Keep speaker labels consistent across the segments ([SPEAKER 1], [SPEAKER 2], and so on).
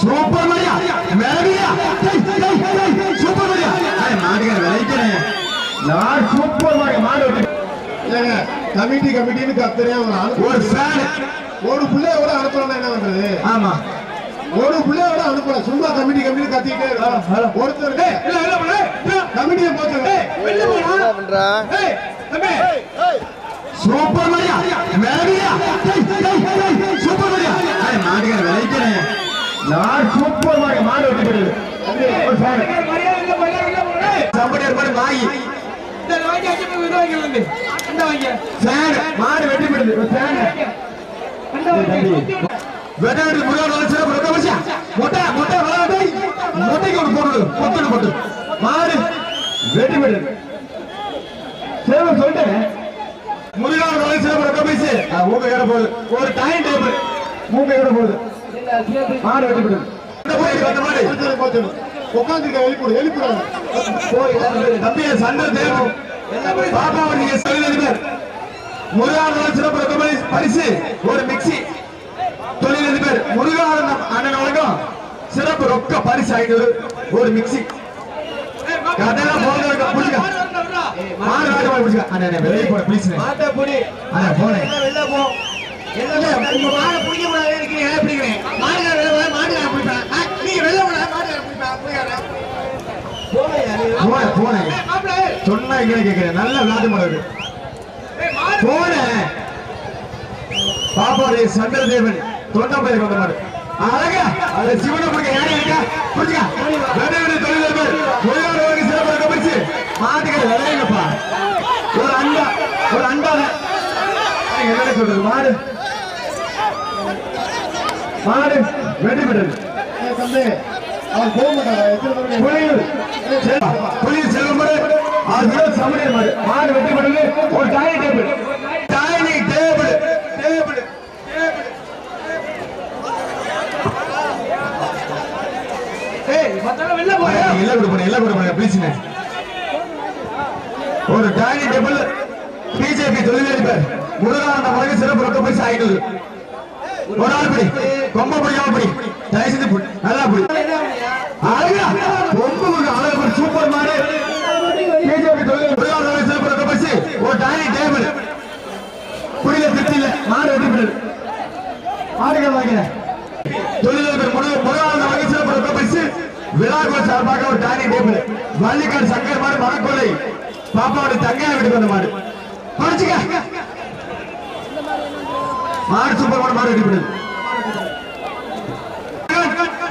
[SPEAKER 1] Super மரியா மேலவியா super மரியா மாடுகிற விளைக்கிறேன் நான் சூப்பர் மரியா மாடு
[SPEAKER 2] ஏங்க கமிட்டி கமிட்டின்னு கத்துறேன் அவன் அனுப்பு
[SPEAKER 1] ஒரு ஃபேன்
[SPEAKER 2] ஒரு பிள்ளைய கூட அனுப்பலாம் என்ன பண்றது?
[SPEAKER 1] ஆமா.
[SPEAKER 2] ஒரு பிள்ளைய கூட அனுப்பல சும்மா கமிட்டி கமிட்டி கத்திக்கிட்டே இருக்கான் ஒருத்தர் இல்ல, இல்ல, இல்ல, கமிட்டியை
[SPEAKER 3] பண்றா?
[SPEAKER 1] சூப்பர் மரியா நான் சூப்பர் மாடு வெட்டி போடுது ஒரு ஃபேன் சம்படி ஏற்பாடு ஃபேன் மாடு வெட்டி ஃபேன் வெட்டாடு முருகன் வளர்ச்சி முருக வச்சா மொட்டை மொட்டை வளர்ந்து மொட்டைக்கு ஒரு போடு பொட்டு பொட்டு. மாடு வெட்டி விடு சேவை சொல்லிட்டேன். முருகன் வளர்ச்சி முருக பேசி மூக்க ஏற போகுது ஒரு டைம் டேபிள் போகுது மாடு வெட்டி விடு இந்த போய் அந்த மாடு
[SPEAKER 2] உட்காந்துருக்க எழுப்பிடு எழுப்பிடுவாங்க
[SPEAKER 1] போய் தம்பி சண்டை தேவை பாப்பா நீங்க தொழிலதிபர் முருகானந்த சிறப்பு பரிசு ஒரு மிக்சி தொழிலதிபர் முருகானந்த அண்ணன் வழங்கும் சிறப்பு ரொக்க பரிசு ஐநூறு ஒரு மிக்சி அதெல்லாம் போங்க புடிச்சுக்க மாடு மாடு மாடு புடிச்சுக்க அண்ணே அண்ணே வெளியே போட ப்ளீஸ் அண்ணே போனேன் சொன்னா இங்கே கேட்கிறேன் நல்ல விளையாட்டு மாடு போனேன். பாப்பாவுடைய சந்திர தேவன் தொண்டம்பயிர் கொண்ட மாடு. அழகா. அது சிவனை பிடிக்க யாரு இருக்கா? புரிஞ்சுக்க வெவ்வேறு தொழிலதிபர் தொழிலாளர் வகை சிறப்பு இருக்க பிடிச்சு மாட்டுக்கிற விளையாங்கப்பா ஒரு அண்டா ஒரு அண்டால என்ன சொல்றது மாடு. மாடு வெற்றி பெற்றது
[SPEAKER 2] தம்பி போக மாட்டாங்க
[SPEAKER 1] மாடு. மாடு. மாடு பெற்றது ஒரு dining table dining table table ஒரு டைனிங் பிஜேபி தொழிலதிபர் முருகானந்த உலக சிறப்பு ரொக்க பைசா ஐநூறு ஒரு ஆள் படி. கொம்ப பிடிக்காம படி. தயவு செஞ்சு புடி. நல்லா படி. அழகா கொம்பு அழகு படி சூப்பர் மாடு பிஜேபி தொழிலதிபர் முருகானந்த வழக்கு சிறப்பு ரொக்க பைசு ஒரு டைனிங் டேபிள் புரியல திருப்தி இல்ல மாடு வெட்டி மாடுகள் வாங்கிறேன் தொழிலதிபர் முருகானந்த சிறப்பு ரொக்க பைசு விழாக்குள் சார்பாக ஒரு டைனிங் டேபிள் வள்ளிக்காடு சங்கர் மாடு மணக்கொலை பாப்பாவோட தங்கையா வீட்டுக்கு வந்த மாடு. படிச்சுக்க மாடு சூப்பர் மாடு மாடு வெட்டி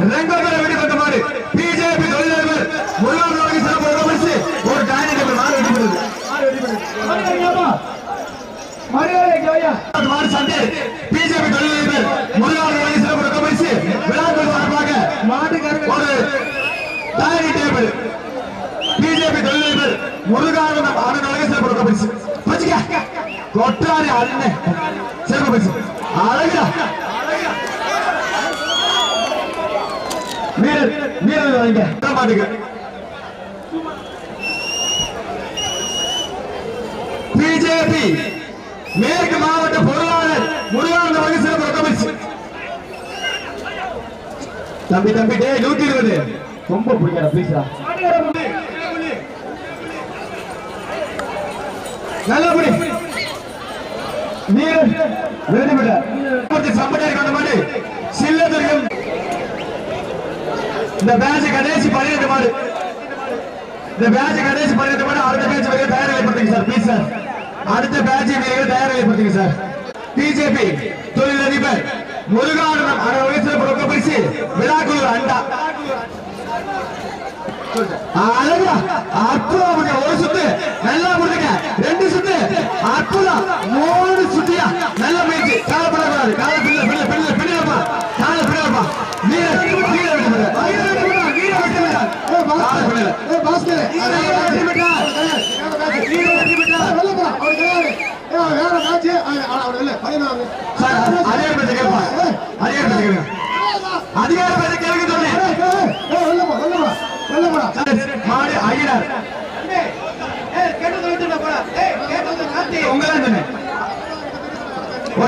[SPEAKER 1] ரெங்கோதர வீட்டுக்கு கொண்ட மாடு. பிஜேபி தொழிலதிபர் முருகன் வழக்கு சிறப்பு ரொக்க பைசு ஒரு டைனிங் டேபிள் மாடு வெட்டி விடுது மாடு சண்டே பிஜேபி தொழிலதிபர் முருகன் வழக்கு சிறப்பு ரொக்க பைசு விழாக்குள் சார்பாக ஒரு டைனிங் டேபிள் பிஜேபி தொழிலதிபர் முருகானந்த ஆனந்தாக சிறப்பு ரொக்க பரிசு கொட்டாரி அண்ணன் சிறப்பு அழகா. வீரர் வீரர் வாங்க மாட்டுக்கு பிஜேபி மேற்கு மாவட்ட பொருளாளர் முருகானந்த வகை சிறப்பு தம்பி தம்பி டே நூத்தி இருபது. ரொம்ப பிடிக்காத ப்ளீஸா நல்லபடி நீர் வெளிவிட சம்படியார் கொண்ட மாடு சில்லதுர்கம் இந்த பேட்ச் கடைசி பதினெட்டு மாடு. இந்த பேட்ச் கடைசி பதினெட்டு மாடு அடுத்த பேட்ச் வரைக்கும் தயார் நிலைப்படுத்துங்க சார் ப்ளீஸ் சார். அடுத்த பேட்ச் வரைக்கும் தயார் நிலைப்படுத்துங்க சார். பிஜேபி தொழிலதிபர் முருகானந்தம் அரை வயசுல கொடுக்க பரிசு விழாக்குழு அண்டா. அழகா அற்புதம் ஒரு சுத்து. நல்லா முடிஞ்சுங்க ரெண்டு சுத்து. அற்புதம். மூணு சுத்தியா. நல்ல முயற்சி. கால பண்ணக்கூடாது கால பின்ன பின்ன பின்ன பின்னப்பா கால பின்னப்பா நீர நீர விட்டு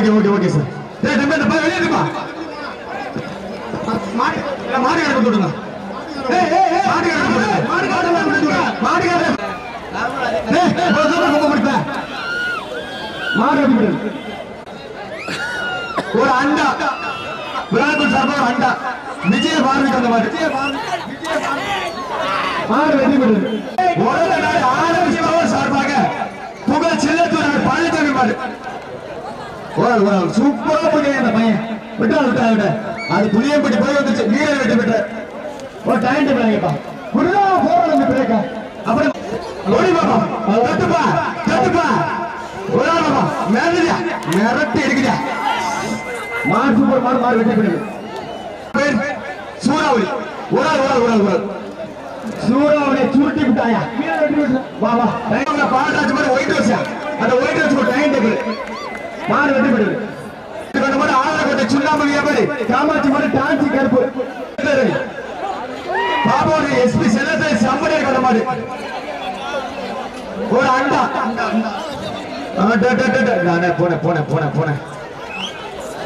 [SPEAKER 2] ஓகே ஓகே ஓகே
[SPEAKER 1] சார் டேய் தம்பி இந்த பாரு வெளிய இருப்பா மாடி மாடி கார கொடுங்க
[SPEAKER 2] ஏய் ஏய் ஏய்
[SPEAKER 1] மாடி கார கொடுங்க மாடி கார கொடுங்க மாடி கார டேய் போதும் ரொம்ப படுத்த
[SPEAKER 2] மாடி கொடுங்க
[SPEAKER 1] ஒரு அண்டா. விராட் சார்பா அண்டா. விஜய பாரதி அந்த மாதிரி விஜய பாரதி.
[SPEAKER 2] விஜய பாரதி மாடு வெற்றி பெற்றது.
[SPEAKER 1] முதல்ல நாள் ஆரோக்கியமாக சார்பாக புகழ் செல்லத்தூர் பழனிசாமி மாடு. சூப்பரா புரிய அந்த பையன். விட்டா விட்டா விட அது புளியம்பட்டி போய் வந்துச்சு நீரை விட்டு விட்ட ஒரு டைம் டேபிள்
[SPEAKER 2] குருதா போறது அந்த பிரேக்கா
[SPEAKER 1] அப்புறம் ஓடி பாப்பா தட்டுப்பா தட்டுப்பா ஒரு ஆள் பாப்பா மிரட்டுறியா? மிரட்டி எடுக்குதா
[SPEAKER 2] மாடு சூப்பர் மாடு மாடு வெட்டி விடுது
[SPEAKER 1] சூறாவளி. ஒரு ஆள் ஒரு ஆள்
[SPEAKER 2] சூறாவளி சுருட்டி விட்டாயா? வா வா.
[SPEAKER 1] டைம்ல மாதிரி ஒயிட் ஹவுஸ் அந்த ஒயிட் ஹவுஸ் ஒரு டைம் டேபிள்
[SPEAKER 2] மாடு வெட்டி
[SPEAKER 1] மாதிரி சுண்ணாம்பு வியாபாரி
[SPEAKER 2] காமாட்சி மாடு டான்சி கருப்பு.
[SPEAKER 1] எஸ்பி செல்லத்தை மாதிரி. ஒரு அண்டா. நானே போனேன் போனேன் போனேன் போனேன்.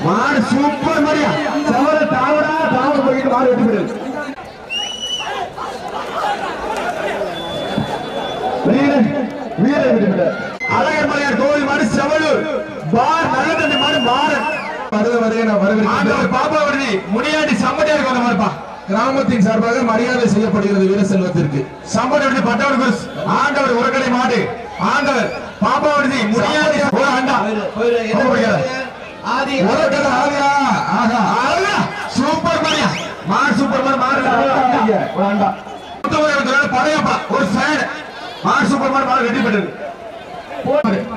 [SPEAKER 1] மாடு சூப்பர் மாதிரியா
[SPEAKER 2] சவர தாவடா தாவட போயிட்டு மாடு வெட்டி விடு வீரன் வீரன் வெட்டி
[SPEAKER 1] அழகர் மலையார் கோவில் மாடு செவலூர் பார் நல்ல தண்ணி மாடு மாறன் வருக நான் வரவேற்கிறேன். வருதி இருக்கும் அந்த மாதிரிப்பா கிராமத்தின் சார்பாக மரியாதை செய்யப்படுகிறது வீர செல்வத்திற்கு. சம்படி பட்டவர் குருஸ் ஆண்டவர் உரக்கடை மாடு. ஆண்டவர்
[SPEAKER 2] ஆதி.
[SPEAKER 1] உரக்கடை ஆதியா ஆகா. ஆகா சூப்பர் மரியா மாடு சூப்பர் மாடு
[SPEAKER 2] வேண்டாம்
[SPEAKER 1] படையப்பா. ஒரு ஃபேன் மாடு சூப்பர் மாடு மாடு வெற்றி பெற்றது.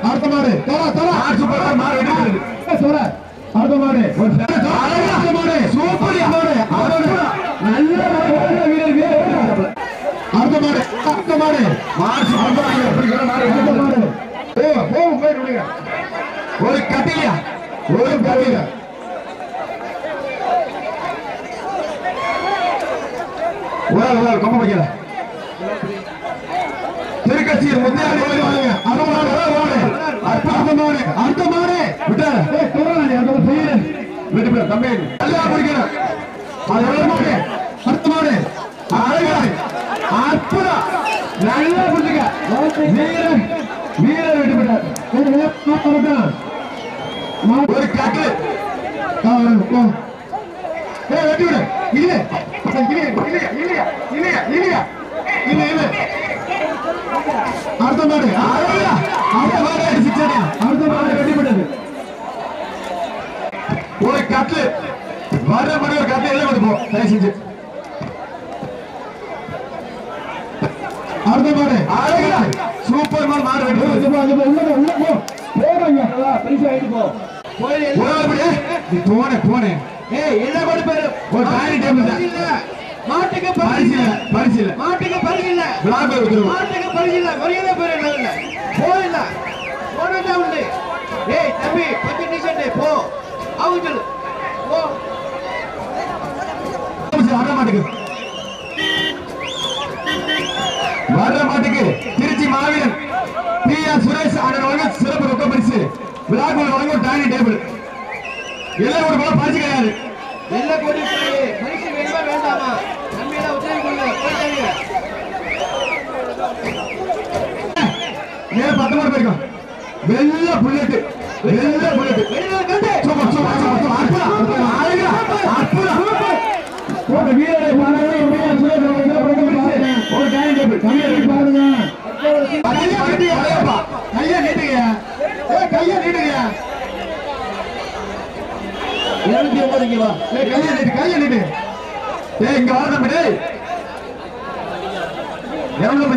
[SPEAKER 2] அடுத்த மாடு. தரா தரா.
[SPEAKER 1] மாடு சூப்பர் மாடு மாடு வெற்றி பெற்றது.
[SPEAKER 2] சொல்ற அடுத்த மாடு. அடுத்த மாடு. சூப்பர் நல்ல வீரர் வீரர் அடுத்த மாடு? அடுத்த மாடு. அடுத்த மாடு ஓ
[SPEAKER 1] ஒரு கட்டியா
[SPEAKER 2] ஒரு கவித
[SPEAKER 1] ஒரு திருக்கட்சியில் முந்தைய கோயில் வாங்க
[SPEAKER 2] அடுத்த மாடு அடுத்த மாடு அடுத்த மாடு
[SPEAKER 1] விட்டாரு
[SPEAKER 2] ஏய் தோறானே அந்த செய்யறேன்
[SPEAKER 1] விட்டு நல்லா பிடிக்கணும்.
[SPEAKER 2] அது எவ்வளவு மாடு? அழகாய் அற்புதம். நல்லா புரிஞ்சுக்க. வீரன். வீரன் வெட்டி
[SPEAKER 1] ஒரு கட்டு.
[SPEAKER 2] வெட்டி விடு. இல்ல இல்ல அடுத்த மாடு. அடுத்த மாடு சிக்ஸடி அடுத்த மாடு வெட்டி விட்டது
[SPEAKER 1] கட்டு வர மணி ஒரு கட்டு எழுத போ தயவு செஞ்சு.
[SPEAKER 2] அடுத்த மாடு
[SPEAKER 1] அழகா சூப்பர் மாடு மாடு போனே போனே.
[SPEAKER 2] ஏய் என்ன கொண்டு பேரு
[SPEAKER 1] ஒரு டைனிங் டேபிள் தான்
[SPEAKER 2] இல்ல. மாட்டுக்கு
[SPEAKER 1] பரிசு இல்ல. பரிசு இல்ல.
[SPEAKER 2] மாட்டுக்கு பரிசு இல்ல.
[SPEAKER 1] விழாக்கு விட்டுருவோம்
[SPEAKER 2] மாட்டுக்கு பரிசு இல்ல. மரியாதை பேர் என்ன இல்ல. போயில்ல போனதா உண்டு. ஏய் தம்பி பத்து நிமிஷம் போ. அவங்க சொல்லு.
[SPEAKER 1] வர மாட்டுக்கு வர்ற மாட்டுக்கு திருச்சி மாவீரன் பி ஆர் சுரேஷ் அண்ணன் வழங்க சிறப்பு ரொக்க பரிசு. விழாக்குள் வழங்க ஒரு டைனிங் டேபிள் எல்லாம் ஒரு போல பரிசு கிடையாது.
[SPEAKER 2] வெள்ள கொடி பரிசு வேணுமா வேண்டாமா? நம்பியெல்லாம் உதவி கொள்ள போயிட்டாங்க
[SPEAKER 1] ஏன் பத்து மாடு போயிருக்கோம் வெள்ள புல்லட் வெள்ள புல்லட்
[SPEAKER 2] வெளியில கட்டு
[SPEAKER 1] சும்மா சும்மா சும்மா சும்மா அற்புதம் அழகா அற்புதம்
[SPEAKER 2] ஒரு வீரரை பாருங்க எப்படியா சுரேஷ்
[SPEAKER 1] ஒரு டைனிங் டேபிள்
[SPEAKER 2] கையை பாருங்க
[SPEAKER 1] கையை நீட்டுங்க, அழகப்பா.
[SPEAKER 2] கையை நீட்டுங்க ஏ கையை நீட்டுங்க இருநூத்தி ஒன்பது இங்க வா
[SPEAKER 1] ஏய், கையை நீட்டு கையை நீட்டு. ஏய் இங்க வர தம்பி டேய். எவ்வளவு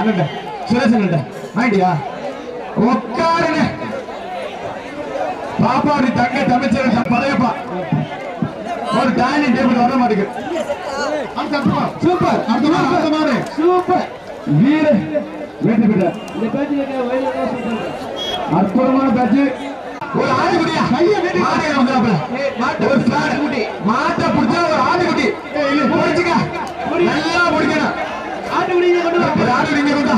[SPEAKER 1] அண்ணன் சுரேஷ் அண்ணன் வாங்கிட்டியா? உட்காருங்க. பாப்பா தங்க தமிழ்ச்சர் பழையப்பா. ஒரு டைனிங் டேபிள் வர மாட்டேங்குது
[SPEAKER 2] சூப்பர் அடுத்த சூப்பர்
[SPEAKER 1] வீர வெற்றி பெற்ற அற்புதமான பேச்சு. ஒரு ஆடுகுட்டியா கையை மாட்டை பிடிச்சா ஒரு ஆடுகுட்டி பிடிச்சுக்க. நல்லா பிடிக்கணும்.
[SPEAKER 2] ஆட்டுக்குடி இங்க கொண்டு வா.
[SPEAKER 1] ஒரு ஆடு நீங்க கொண்டா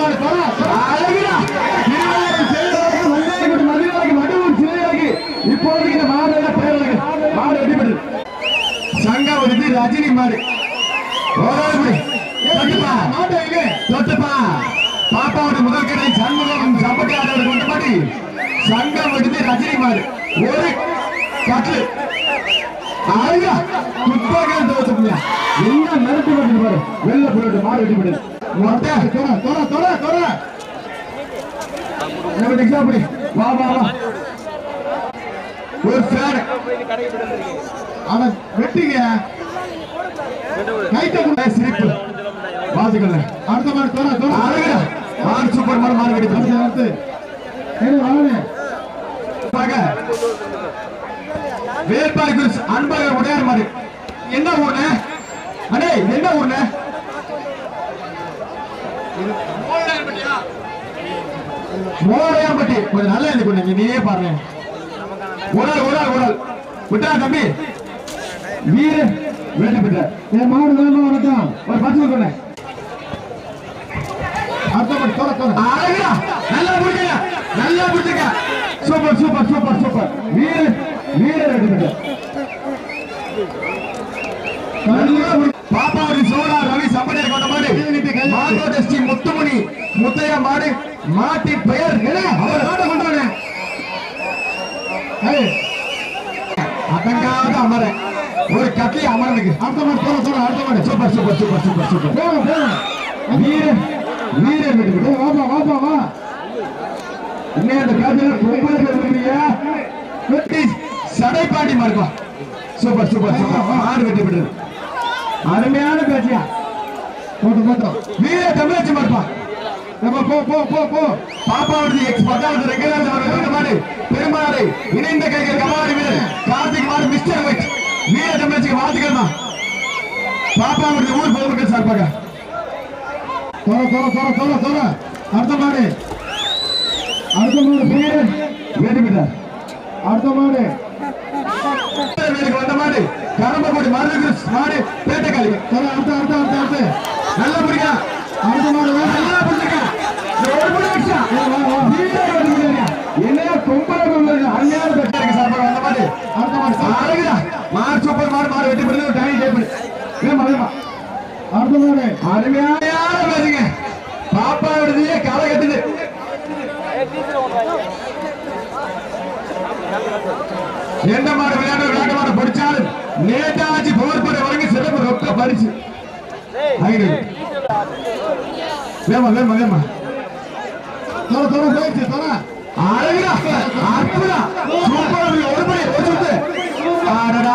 [SPEAKER 2] மாடு போடா
[SPEAKER 1] அழகுடா. இப்போதைக்கு மாடு பேரழகு மாடு வெற்றி பெற்றது சங்காவதி ரஜினி மாடு. பாப்பாவுடைய முதல் கடை சண்முகம் சம்பட்டி ஆடவர் கொண்ட மாதிரி சங்கம் எடுத்து ரஜினிமார் ஒரு கட்லு ஆளுங்க துப்பாக்கியம் தோத்துங்க
[SPEAKER 2] என்ன மிரட்டி விட்டு பாரு வெள்ள விடு நம்ம டெக்ஸா வா வா வா.
[SPEAKER 1] ஒரு
[SPEAKER 2] வெட்டிங்க. கைட்ட கூட
[SPEAKER 1] சிரிப்பு.
[SPEAKER 2] பாத்துக்கல அடுத்த தொட
[SPEAKER 1] ஆளுங்க மாடு சூப்பர்
[SPEAKER 2] அடுத்து. ஏய் வாங்க.
[SPEAKER 1] பாக்க வேட்பாளர் குறிச்சு அன்பழகர் உடையார் மாதிரி என்ன ஊர்னு அடே என்ன ஊர்னு மோரையாம்பட்டி கொஞ்சம் நல்லா இருந்து கொஞ்சம் நீயே பாருங்க. ஒரு உடல் உடல். விட்டா தம்பி. வீர வேண்டி பெற்ற
[SPEAKER 2] என் மாடு வேணுமா வரட்டும்
[SPEAKER 1] ஒரு பத்து கொண்டேன்
[SPEAKER 2] அடுத்த
[SPEAKER 1] அழகா நல்லா பிடிச்சிங்க. நல்லா பிடிச்சிங்க. Super super super super.
[SPEAKER 2] வீர வீர வெட்டி விடு
[SPEAKER 1] சோழா ரவி சம்பளர் மாதோட ஸ்ரீ முத்துமணி முத்தையா மாடு மாட்டி பெயர் அவர் மாட்டை கொண்டாடு அதங்காத அமர. ஒரு கத்தி அமரனுக்கு.
[SPEAKER 2] அடுத்த மாடு தொட சொல்ல அடுத்த மாடு.
[SPEAKER 1] Super super super super super.
[SPEAKER 2] போங்க போங்க வீர வீர வெட்டி வாப்பா வாப்பா வா
[SPEAKER 1] இன்னும் அந்த காலத்துல பொம்பளை இருக்கிறீங்க சடைப்பாண்டி மாடுப்பா சூப்பர் சூப்பர் சூப்பர். மாடு வெட்டி விடுறது அருமையான பேச்சியா.
[SPEAKER 2] போட்டு போட்டோம்
[SPEAKER 1] வீர தமிழச்சி மாடுப்பா
[SPEAKER 2] நம்ம போ போ போ போ.
[SPEAKER 1] பாப்பாவது எக்ஸ் பத்தாவது ரெகுலர் அவர்கள் மாடு பெருமாறு இணைந்த கைகள் கமாரி வீரர் கார்த்திக் மாடு மிஸ்டர் வெட் வீர தமிழச்சிக்கு வாழ்த்துக்கள் தான். பாப்பாவுடைய ஊர் பொதுமக்கள் சார்பாக.
[SPEAKER 2] தோற தோற தோற தோற தோற அடுத்த மாடு. அடுத்த மாடு வீர
[SPEAKER 1] வேண்டி விட்டார்
[SPEAKER 2] அடுத்த மாடு.
[SPEAKER 1] வீட்டுக்கு வந்த மாடு. கரம்பக்குடி மருந்து மாடு பேட்டை
[SPEAKER 2] கழிவு அடுத்த அடுத்த அடுத்த அடுத்த.
[SPEAKER 1] நல்லா பிடிக்கா
[SPEAKER 2] அடுத்த
[SPEAKER 1] நல்லா பிடிச்சிருக்கா ஒரு மணி நிமிஷம். என்னையா கொம்பளை கொம்பளை அருமையான மாடு
[SPEAKER 2] அடுத்த மாடு தொட.
[SPEAKER 1] அழகுடா சூப்பர் வெட்டி டேபிள் வேமா வேமா
[SPEAKER 2] அடுத்த
[SPEAKER 1] அருமையான பேசுங்க பாப்பா விடுதியே களை கட்டுது. எந்த மாடு விளையாட விளையாட்டு மாடு படிச்சாலும் நேதாஜி போர்படை வழங்கி சிறப்பு ரொக்க பரிசு ஐநூறு வேமா வேமா வேமா.
[SPEAKER 2] தொட தொட போயிடுச்சு தொட.
[SPEAKER 1] அழகுடா அற்புதா. சூப்பரா இருக்கு. ஒரு படி ஒரு சுத்து. ஆடடா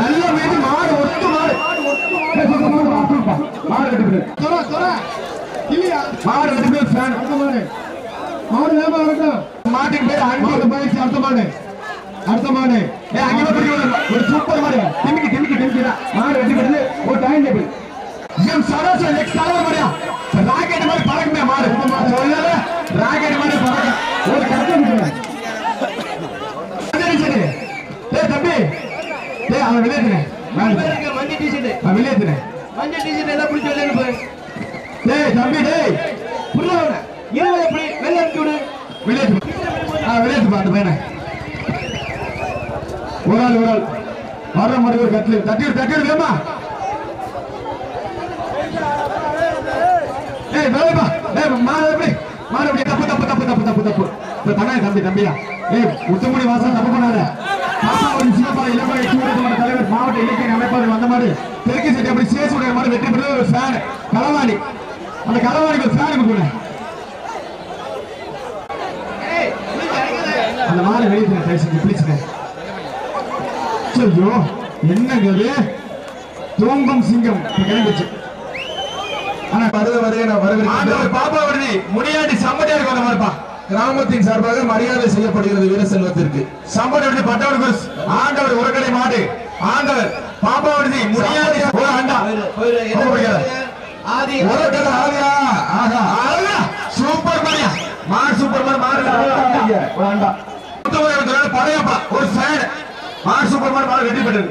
[SPEAKER 1] நல்ல மீது மாடு ஒத்து மாடு. மாடு அற்புதப்பா. மாடு கட்டி போடு
[SPEAKER 2] தொட தொட. இல்லையா?
[SPEAKER 1] மாடு கட்டி போடு ஃபேன்
[SPEAKER 2] அடுத்த மாடு. மாடு வேமா வரட்டும்
[SPEAKER 1] மாட்டின் பேர் அன்பு.
[SPEAKER 2] போயிடுச்சு அடுத்த மாடு. அடுத்த மாடு.
[SPEAKER 1] ஏய், அங்க வா, பிடிக்க விடு. ஒரு சூப்பர் மாடு டிமிக்கி டிமிக்கி டிமிக்கி மாடு வெட்டி போடுது ஒரு டைம் டேபிள் எம் சராசரி நெக்ஸ்ட் தலைவர் மாதிரியா ராக்கெட் மாதிரி பறக்குமே மாடு சொல்லல ராக்கெட் மாதிரி பறக்கும்
[SPEAKER 2] ஒரு கட்டு விட்டுருங்க.
[SPEAKER 1] சரி, சரி. டேய் தம்பி டேய் அவன் வெளியேத்துனே
[SPEAKER 3] மஞ்சள் டிஷர்ட்
[SPEAKER 1] அவன் வெளியேத்துனே
[SPEAKER 3] மஞ்சள் டிஷர்ட் எல்லாம் பிடிச்சி வெளியே அனுப்பு
[SPEAKER 1] டேய் தம்பி டேய்.
[SPEAKER 3] புரியல இருபது எப்படி? வெளியே அனுப்பி விடு.
[SPEAKER 1] வெளியே ஆ வெளியேத்துப்பா அந்த பையனை. ஒரு ஆள் ஒரு ஆள். வர மறுபடியும் கட்டில். தட்டி விடு, தட்டி விடு, வேமா ஏய் வேலைப்பா. ஏய் மாடு எப்படி? மாடு எப்படி? தப்பு தப்பு தப்பு தப்பு தப்பு தப்பு. இப்போ தண்ணா தம்பி தம்பியா. ஏய் முத்துமுடி வாசல் தப்பு பண்ணாத. பாப்பா ஒரு சின்ன சின்னப்பாறை இளமலை சூழல் தலைவர் மாவட்ட இலக்கிய அமைப்பாளர் வந்த மாதிரி தெற்கு சட்டை அப்படி சேசுடைய மாதிரி வெற்றி பெற்ற ஒரு ஃபேன் களவாணி. அந்த களவாணிக்கு ஒரு ஃபேன் கொடுங்க அந்த மாலை வெளியே தயவு செஞ்சு பிடிச்சுங்க ஐயோ என்னங்க இது தூங்கும் சிங்கம். இப்ப கிளம்பிச்சு ஆனா வருக வருக நான் வருகிறேன் பாப்பா வருதி. முனியாண்டி சம்பட்டியார் கொண்ட மாதிரிப்பா கிராமத்தின் சார்பாக மரியாதை செய்யப்படுகிறது வீரசெல்வத்திற்கு. செல்வத்திற்கு சம்பட்டி பட்டவர் ஆண்டவர் உரக்கடை மாடு. ஆண்டவர் பாப்பா விடுதி முனியாண்டி ஒரு ஆண்டா
[SPEAKER 3] போயிரு, என்ன
[SPEAKER 1] ரொம்ப பிடிக்காத.
[SPEAKER 3] போயிரு? ஆதி
[SPEAKER 1] ஆகா. ஆகா ஆகா சூப்பர் மரியா மாடு சூப்பர் மாடு ஒரு ஆண்டா படையப்பா. ஒரு ஃபேன் மாடு சூப்பர் மாடு மாடு வெற்றி பெற்றது